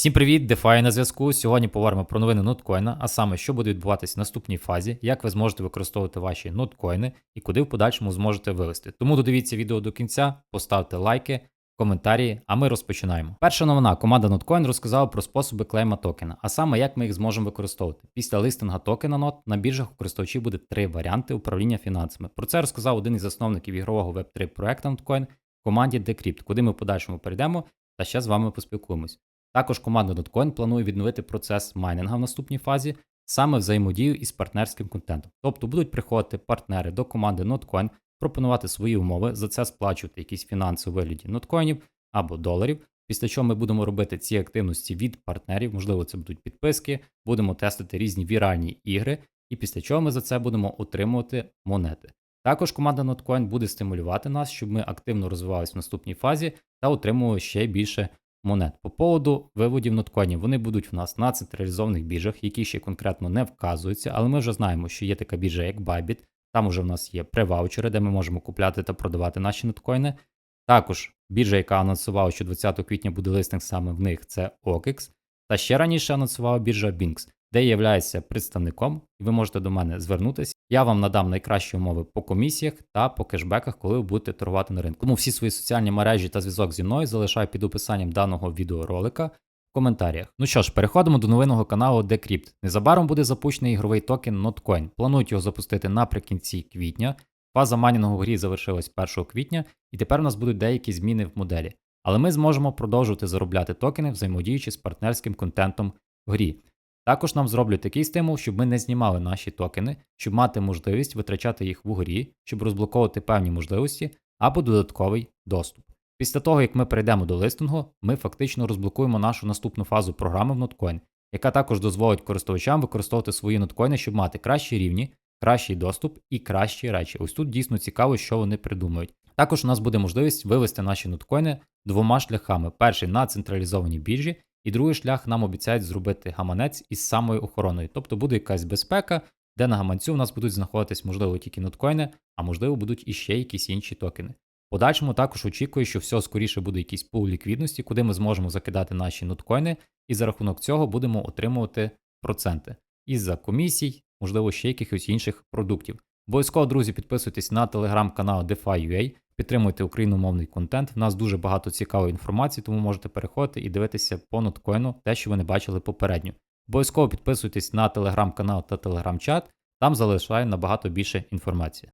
Всім привіт, DeFi на зв'язку. Сьогодні поговоримо про новини ноткоїна, а саме, що буде відбуватись в наступній фазі, як ви зможете використовувати ваші ноткоїни і куди в подальшому зможете вивести. Тому додивіться відео до кінця, поставте лайки, коментарі, а ми розпочинаємо. Перша новина команда Notcoin розказала про способи клейма токена, а саме як ми їх зможемо використовувати. Після листинга токена NOT на біржах у користувачів буде три варіанти управління фінансами. Про це розказав один із засновників ігрового Web3 проекту Notcoin команді Decrypt, куди ми в подальшому перейдемо та ще з вами поспілкуємось. Також команда Notcoin планує відновити процес майнинга в наступній фазі, саме взаємодію із партнерським контентом. Тобто будуть приходити партнери до команди Notcoin, пропонувати свої умови, за це сплачувати якісь фінанси у вигляді ноткоїнів або доларів. Після чого ми будемо робити ці активності від партнерів, можливо, це будуть підписки, будемо тестити різні віральні ігри, і після чого ми за це будемо отримувати монети. Також команда Notcoin буде стимулювати нас, щоб ми активно розвивалися в наступній фазі та отримували ще більше монет. По поводу виводів ноткоїнів, вони будуть в нас на централізованих біржах, які ще конкретно не вказуються, але ми вже знаємо, що є така біржа, як Bybit, там уже в нас є преваучери, де ми можемо купляти та продавати наші ноткоїни. Також біржа, яка анонсувала, що 20 квітня буде листинг саме в них, це OKX. Та ще раніше анонсувала біржа Binx, де я являюся представником, і ви можете до мене звернутися. Я вам надам найкращі умови по комісіях та по кешбеках, коли ви будете торгувати на ринку. Тому всі свої соціальні мережі та зв'язок зі мною залишаю під описанням даного відеоролика в коментарях. Ну що ж, переходимо до новинного каналу Decrypt. Незабаром буде запущений ігровий токен Notcoin. Планують його запустити наприкінці квітня. Фаза майнінгу в грі завершилась 1 квітня, і тепер у нас будуть деякі зміни в моделі. Але ми зможемо продовжувати заробляти токени, взаємодіючи з партнерським контентом в грі. Також нам зроблять такий стимул, щоб ми не знімали наші токени, щоб мати можливість витрачати їх в грі, щоб розблоковувати певні можливості або додатковий доступ. Після того, як ми перейдемо до листингу, ми фактично розблокуємо нашу наступну фазу програми в Notcoin, яка також дозволить користувачам використовувати свої ноткоїни, щоб мати кращі рівні, кращий доступ і кращі речі. Ось тут дійсно цікаво, що вони придумають. Також у нас буде можливість вивести наші ноткоїни двома шляхами: перший на централізованій біржі, і другий шлях нам обіцяють зробити гаманець із самою охороною. Тобто буде якась безпека, де на гаманцю у нас будуть знаходитись, можливо, тільки ноткоїни, а можливо, будуть іще якісь інші токени. В Подальшому також очікую, що все скоріше буде якийсь пул ліквідності, куди ми зможемо закидати наші ноткоїни, і за рахунок цього будемо отримувати проценти із-за комісій, можливо, ще якихось інших продуктів. Обов'язково, друзі, підписуйтесь на телеграм-канал DeFi.ua, підтримуйте україномовний контент. В нас дуже багато цікавої інформації, тому можете переходити і дивитися по ноткоїну те, що ви не бачили попередньо. Обов'язково підписуйтесь на телеграм-канал та телеграм-чат, там залишаю набагато більше інформації.